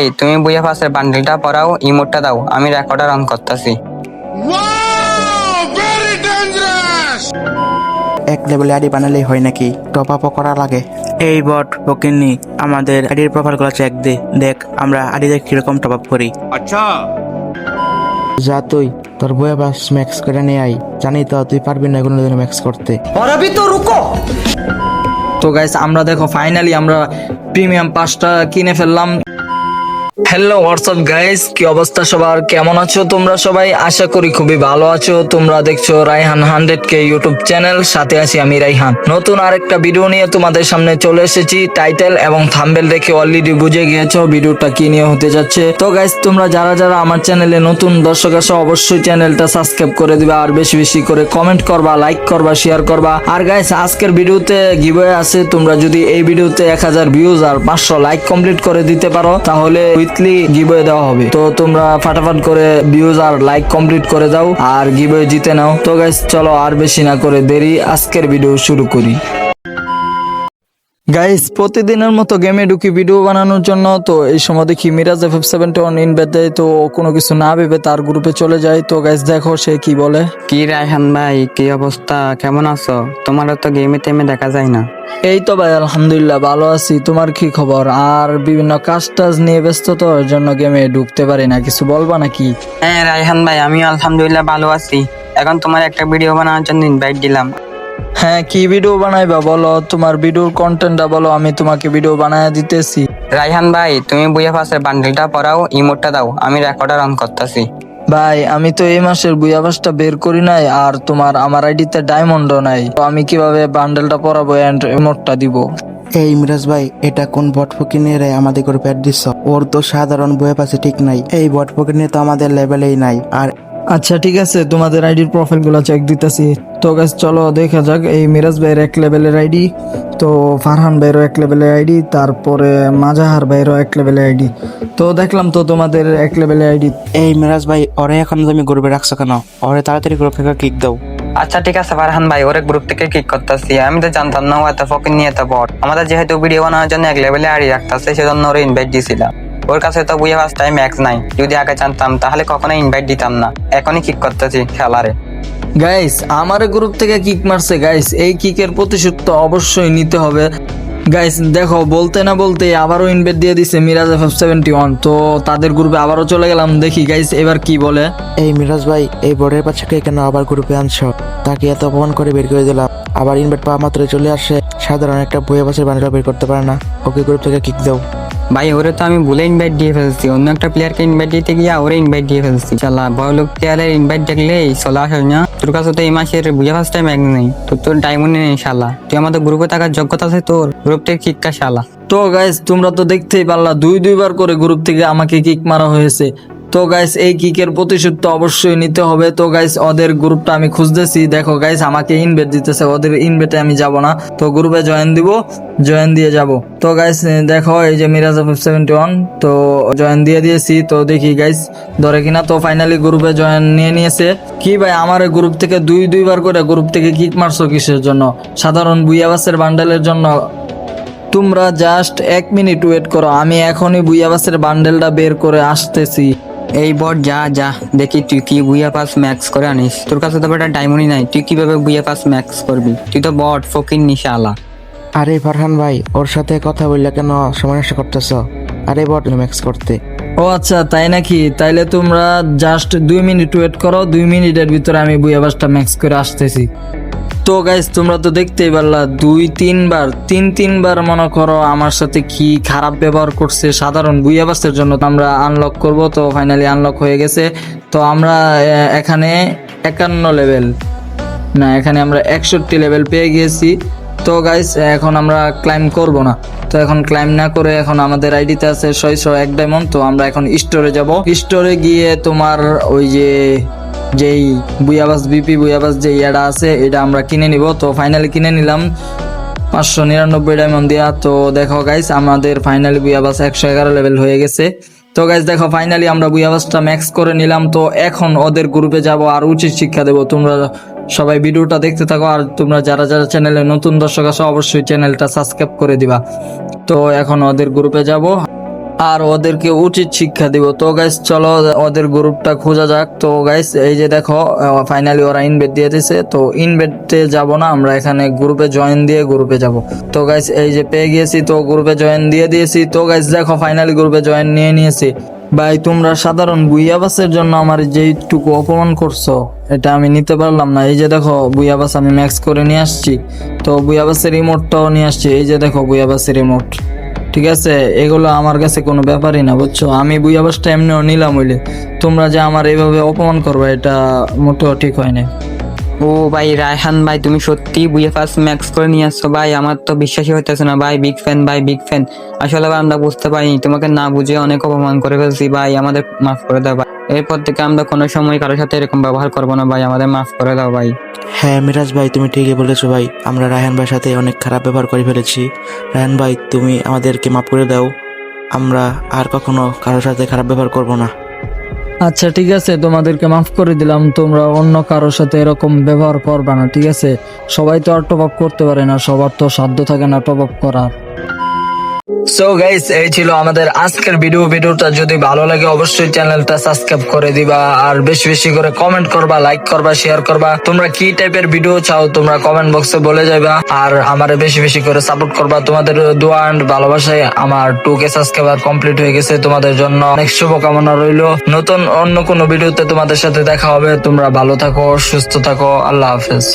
এই তুমি বুয়া পাসের বান্ডেলটা পরাও ইমোটটা দাও আমি রেকর্ডার অন করতেছি এক লেভেলে আইডি বানালেই হয় নাকি টপ আপও করা লাগে এই বট ওকেননি আমাদের আইডির প্রোফাইলগুলো চেক দে দেখ আমরা আইডিতে কিরকম টপ আপ করি अच्छा যা তুই তোর বইয়া বাস ম্যাক্স করে নিয়ে আই জানি তো তুই পারবি না কোনো দিন ম্যাক্স করতে তো গাইস আমরা দেখো ফাইনালি আমরা প্রিমিয়াম পাসটা কিনে ফেললাম হ্যালো হোয়াটসঅ্যাপ গাইস কি অবস্থা সবার? কেমন আছো তোমরা সবাই? আশা করি খুবই ভালো আছো। তোমরা দেখছ Raihan hundred K YouTube channel সাথে আছি আমি রাইহান। নতুন আরেকটা ভিডিও নিয়ে তোমাদের সামনে চলে এসেছি। টাইটেল এবং থাম্বেল দেখে অলরেডি বুঝে গিয়েছো ভিডিওটা কি নিয়ে হতে যাচ্ছে। তো গাইস তোমরা যারা যারা আমার চ্যানেলে নতুন দর্শক আছো, অবশ্যই চ্যানেলটা সাবস্ক্রাইব করে দিবা আর বেশি বেশি করে কমেন্ট করবা লাইক করবা শেয়ার করবা। আর গাইস আজকের ভিডিওতে গিভওয়ে আছে। তোমরা যদি এই ভিডিওতে এক হাজার ভিউজ আর পাঁচশো লাইক কমপ্লিট করে দিতে পারো, তাহলে উইকলি গিভওয়ে দেওয়া হবে। তো তোমরা ফাটাফাট করে ভিউজ আর লাইক কমপ্লিট করে দাও আর গিভওয়ে জিতে নাও। তো গাইস চলো আর বেশি না করে দেরি। আজকের ভিডিও শুরু করি। গাইস প্রতিদিনের মতো গেমে ঢুকি ভিডিও বানানোর জন্য তো এই সময় দেখি Miraj F F seventy one invite দেয় তো কোনো কিছু না ভেবে তার গ্রুপে চলে যায়। তো গাইস দেখো সে কি বলে। কি রায়হান ভাই কি অবস্থা? কেমন আছো? তোমার তো গেমে টেমে দেখা যায় না। এই তো ভাই আলহামদুলিল্লাহ ভালো আছি। তোমার কি খবর? আর বিভিন্ন কাজ টাজ নিয়ে ব্যস্ত তো ওর জন্য গেমে ঢুকতে পারি না। কিছু বলবা নাকি? হ্যাঁ রায়হান ভাই আমি আলহামদুলিল্লাহ ভালো আছি। এখন তোমার একটা ভিডিও বানানোর জন্য ইনভাইট দিলাম। হ্যাঁ কি ভিডিও বানাইবা বলো? তোমার ভিডিওর কন্টেন্টটা বলো আমি তোমাকে ভিডিও বানায় দিতেছি। রাইহান ভাই তুমি বুয়া পাসের বান্ডেলটা পরাও ইমোটটা দাও আমি রেকর্ডার অন করতেছি। ভাই আমি তো এই মাসের বুয়াবাসটা বের করি নাই আর তোমার আমার আইডিতে ডায়মন্ডও নাই। তো আমি কীভাবে বান্ডেলটা পরাবো এন্ড মোটটা দিব? এই মিরাজ ভাই এটা কোন বট ফকিনে রে আমাদের গ্রুপে অ্যাড দিচ্ছ ওর তো সাধারণ বইয়া পাশে ঠিক নাই। এই বট ফকিনে তো আমাদের লেভেলেই নাই। আর আচ্ছা ঠিক আছে তোমাদের আইডির প্রোফাইলগুলো চেক দিতেছি। তো গাছ চলো দেখা যাক এই মিরাজ ভাইয়ের এক লেভেলের আইডি তো ফারহান ভাইয়েরও এক লেভেলের আইডি তারপরে মাজাহার ভাইয়েরও এক লেভেলের আইডি। তো দেখলাম তো তোমাদের এক লেভেলের আইডি। এই মিরাজ ভাই ওরে এখন তুমি গ্রুপে রাখছো কেন? ওরে তাড়াতাড়ি গ্রুপ থেকে কিক দাও। আচ্ছা ঠিক আছে ফারহান ভাই ওরে গ্রুপ থেকে কিক করতেছি। আমি তো জানতাম না ও এত ফকির নিয়ে এত বট। আমাদের যেহেতু ভিডিও বানানোর জন্য এক লেভেলে আইডি রাখতেছে সেজন্য ওরে ইনভাইট দিয়েছিলাম ওর কাছে তো বুঝে ফার্স্ট টাইম ম্যাক্স নাই। যদি আগে জানতাম তাহলে কখনো ইনভাইট দিতাম না। এখনই কিক করতেছি খেলারে। গাইস আমার গ্রুপ থেকে কিক মারছে গাইস এই কিকের প্রতিশোধ তো অবশ্যই নিতে হবে। গাইস দেখো বলতে না বলতে আবারও ইনভেট দিয়ে দিছে মিরাজ এফ সেভেন্টি ওয়ান তো তাদের গ্রুপে আবারও চলে গেলাম। দেখি গাইস এবার কি বলে। এই মিরাজ ভাই এই বড়ের বাচ্চাকে কেন আবার গ্রুপে আনছো? তাকে এত অপমান করে বের করে দিলাম। আবার ইনভাইট পাওয়া মাত্র চলে আসে। সাধারণ একটা বইয়া বাসের বান্ডেল বের করতে পারে না। ওকে গ্রুপ থেকে কিক দাও। ভাই, ওরে তো আমি ভুলে ইনভাইট দিয়ে ফেলছি। অন্য একটা প্লেয়ারকে ইনভাইট দিতে গিয়ে ওরে ইনভাইট দিয়ে ফেলছি। চালা বড় লোক প্লেয়ারের ইনভাইট দেখলে চলা আসে না। তোর কাছে তো এই মাসের বুঝে ফার্স্ট টাইম এক নেই। তো তোর ডায়মন্ড নেই, শালা। তুই আমাদের গ্রুপে থাকার যোগ্যতা আছে তোর। গ্রুপ থেকে কিক্কা শালা। তো গাইজ তোমরা তো দেখতেই পারলা, দুই দুইবার করে গ্রুপ থেকে আমাকে কিক মারা হয়েছে। তো গাইস এই কিকের প্রতিশোধ তো অবশ্যই নিতে হবে। তো গাইস ওদের গ্রুপটা আমি খুঁজতেছি। দেখো গাইস আমাকে ইনভেট দিতেছে। ওদের ইনভেটে আমি যাব না। তো গ্রুপে জয়েন দিব। জয়েন দিয়ে যাব। তো গাইস দেখো, এই যে মিরাজ সেভেন্টি ওয়ান তো জয়েন দিয়ে দিয়েছি। তো দেখি গাইস ধরে কিনা তো ফাইনালি গ্রুপে জয়েন নিয়ে নিয়েছে। কি ভাই, আমার গ্রুপ থেকে দুই, দুইবার করে গ্রুপ থেকে কিক মারছো কিসের জন্য? সাধারণ বুইয়াবাসের বান্ডেলের জন্য। তোমরা জাস্ট এক মিনিট ওয়েট করো। আমি এখনই বুইয়াবাসের বান্ডেলটা বের করে আসতেছি। এই বট যা যা। দেখি তুই কি বুয়া পাস ম্যাক্স করে আনিস। তোর কাছে তো একটা ডায়মন্ডই নাই। তুই কীভাবে বুয়া পাস ম্যাক্স করবি? তুই তো বট ফকির নি শালা আরে ফারহান ভাই ওর সাথে কথা বললে কেন সময় নষ্ট করতেছ? আরে বট ম্যাক্স করতে। ও আচ্ছা তাই নাকি? তাইলে তোমরা জাস্ট দুই মিনিট ওয়েট করো। দুই মিনিটের ভিতরে আমি বুয়া পাসটা ম্যাক্স করে আসতেছি। তো গাইজ তোমরা তো দেখতেই পারলা, দুই, তিনবার, তিন, তিনবার মনে করো আমার সাথে কি খারাপ ব্যবহার করছে সাধারণ বুইয়াবাসের জন্য আমরা আনলক করব, তো ফাইনালি আনলক হয়ে গেছে। তো আমরা এখানে একান্ন লেভেল না, এখানে আমরা একষট্টি লেভেল পেয়ে গিয়েছি। তো গাইস এখন আমরা ক্লাইম করব না। তো এখন ক্লাইম না করে এখন আমাদের আইডিতে আছে ছয়শো এক ডায়মন্ড তো আমরা এখন স্টোরে যাব। স্টোরে গিয়ে তোমার ওই যে যেই বুয়াবাস বিপি বুয়াবাস যে ইয়াটা আছে, এটা আমরা কিনে নিব। তো ফাইনালি কিনে নিলাম। পাঁচশো নিরানব্বই ডায়মন্ড দিয়া। তো দেখো গাইস আমাদের ফাইনালি বুয়াবাস একশো এগারো লেভেল হয়ে গেছে। তো গাইস দেখো ফাইনালি আমরা বুয়াবাসটা ম্যাক্স করে নিলাম। তো এখন ওদের গ্রুপে যাব আর উচিত শিক্ষা দেবো। তোমরা সবাই ভিডিওটা দেখতে থাকো। আর তোমরা যারা যারা চ্যানেলে নতুন দর্শক আছো, অবশ্যই চ্যানেলটা সাবস্ক্রাইব করে দিবা। তো এখন ওদের গ্রুপে যাব। আর ওদেরকে উচিত শিক্ষা দিব। তো গাইস চলো ওদের গ্রুপটা খোঁজা যাক। তো গাইস এই যে দেখো ফাইনালি ওরা ইনভেট দিয়ে দিছে। তো ইনভেটে যাব না, আমরা এখানে গ্রুপে জয়েন দিয়ে গ্রুপে যাব। তো গাইস এই যে পেয়ে গিয়েছি, তো গ্রুপে জয়েন দিয়ে দিয়েছি। তো গাইস দেখো ফাইনালি গ্রুপে জয়েন নিয়ে নিয়েছি। ভাই, তোমরা সাধারণ বুইয়াবাসের জন্য আমার যেইটুকু অপমান করছ, এটা আমি নিতে পারলাম না। এই যে দেখো বুইয়াবাস আমি ম্যাক্স করে নিয়ে আসছি। তো বুইয়াবাসের রিমোটটাও নিয়ে আসছি। এই যে দেখো বুইয়াবাসের রিমোট ঠিক আছে? এগুলো আমার কাছে কোনো ব্যাপারই না, বুঝছ? আমি বুইয়াবাসটা এমনিও নিলাম হইলে। তোমরা যে আমার এইভাবে অপমান করব, এটা মোটেও ঠিক হয় না ও ভাই, রায়হান ভাই, তুমি সত্যি বুয়ে ফার্স্ট ম্যাক্স করে নিয়ে আসছো ভাই, আমার তো বিশ্বাসই হইতেছে না। ভাই বিগ ফ্যান ভাই বিগ ফ্যান আসলে আমরা বুঝতে পারিনি, তোমাকে না বুঝে অনেক অপমান করে ফেলছি। ভাই, আমাদের মাফ করে দাও ভাই। এরপর থেকে আমরা কোনো সময় কারোর সাথে এরকম ব্যবহার করব না ভাই। আমাদের মাফ করে দাও ভাই। হ্যাঁ মিরাজ ভাই তুমি ঠিকই বলেছ ভাই। আমরা রায়হান ভাইয়ের সাথে অনেক খারাপ ব্যবহার করে ফেলেছি। রায়হান ভাই তুমি আমাদেরকে মাফ করে দাও। আমরা আর কখনো কারোর সাথে খারাপ ব্যবহার করব না। আচ্ছা ঠিক আছে তোমাদেরকে মাফ করে দিলাম। তোমরা অন্য কারোর সাথে এরকম ব্যবহার করবে না ঠিক আছে? সবাই তো আর টপ আপ করতে পারে না সবার তো সাধ্য থাকে না টপ আপ করার। সো গাইস এই ছিল আমাদের আজকের ভিডিও ভিডিওটা যদি ভালো লাগে, অবশ্যই চ্যানেলটা সাবস্ক্রাইব করে দিবা। আর বেশি বেশি করে কমেন্ট করবা লাইক করবা শেয়ার করবা। তোমরা কি টাইপের ভিডিও চাও, তোমরা কমেন্ট বক্সে বলে যাবা আর আমারে বেশি বেশি করে সাপোর্ট করবা। তোমাদের দোয়া এন্ড ভালোবাসায় আমার টু কে সাবস্ক্রাইবার কমপ্লিট হয়ে গেছে তোমাদের জন্য। অনেক শুভকামনা রইল। নতুন অন্য কোনো ভিডিওতে তোমাদের সাথে দেখা হবে। তোমরা ভালো থাকো, সুস্থ থাকো। আল্লাহ হাফেজ।